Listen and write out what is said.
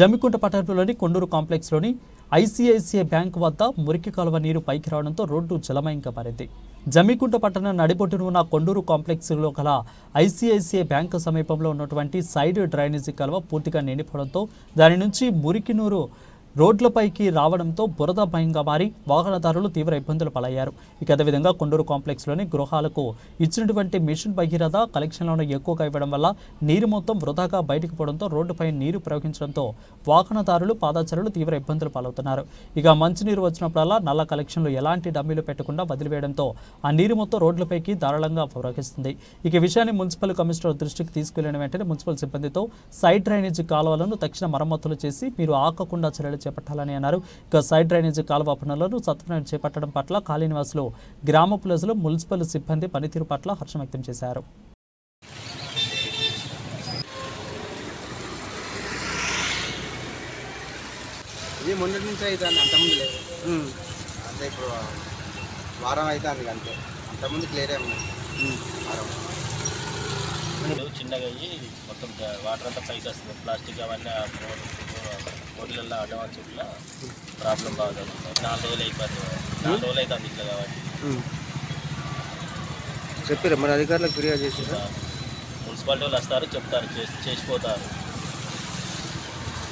జమ్మికుంట పట్టణంలోని Konduru కాంప్లెక్స్లోని ICICI bank వద్ద మురికి కాలువ నీరు పైకి రావడంతో రోడ్డు జలమయంగా మారింది. జమ్మికుంట పట్టణం నడిబొట్టున ఉన్న కొండూరు కాంప్లెక్స్లో గల ఐసీఐసీఐ బ్యాంకు సమీపంలో ఉన్నటువంటి సైడ్ డ్రైనేజీ కాలువ పూర్తిగా నిండిపోవడంతో దాని నుంచి మురికినూరు రోడ్లపైకి రావడంతో బురద భయంగా మారి వాహనదారులు తీవ్ర ఇబ్బందులు పాలయ్యారు. ఇక అదేవిధంగా కొండూరు కాంప్లెక్స్లోని గృహాలకు ఇచ్చినటువంటి మిషన్ భగీరథ కలెక్షన్లను ఎక్కువగా ఇవ్వడం వల్ల నీరు మొత్తం వృధాగా బయటకు పోవడంతో రోడ్డుపై నీరు ప్రవహించడంతో వాహనదారులు పాదాచారులు తీవ్ర ఇబ్బందులు పాలవుతున్నారు. ఇక మంచినీరు వచ్చినప్పుడల్లా నల్ల కలెక్షన్లు ఎలాంటి డమ్మీలు పెట్టకుండా వదిలివేయడంతో ఆ నీరు మొత్తం రోడ్లపైకి ధారాళంగా ప్రవహిస్తుంది. ఇక విషయాన్ని మున్సిపల్ కమిషనర్ దృష్టికి తీసుకెళ్ళిన వెంటనే మున్సిపల్ సిబ్బందితో సైడ్ డ్రైనేజీ కాలువలను తక్షణ మరమ్మతులు చేసి మీరు ఆకకుండా చర్యలు చేపట్టాలని అన్నారు. ఇక సైడ్ డ్రైనేజీ కాలువ పనులను సత్వరం చేపట్టడం పట్ల కాలనీవాసులు గ్రామ ప్రజలు మున్సిపల్ సిబ్బంది పనితీరు పట్ల హర్షం వ్యక్తం చేశారు. ఇది మొన్నటి నుంచి అవుతుంది అంతకుముందు లేదు. అంతే ఇప్పుడు వారం అవుతుంది అంతే. అంతకుముందు క్లియర్ ఉన్నాయి వారం. చిన్నగా అయ్యి మొత్తం వాటర్ అంతా పైకి వస్తుంది. ప్లాస్టిక్ అవన్నీ రోడ్లలో అడ్వాన్స్ ఇట్లా ప్రాబ్లం బాగా జరుగుతుంది నాలుగు రోజులు అయిపోతుంది నాలుగు రోజులు అవుతుంది ఇట్లా కాబట్టి. చెప్పారా మరి అధికారులకు ఫిర్యాదు చేసిందా మున్సిపాలిటీ వాళ్ళు వస్తారు చెప్తారు చేసి చేసిపోతారు.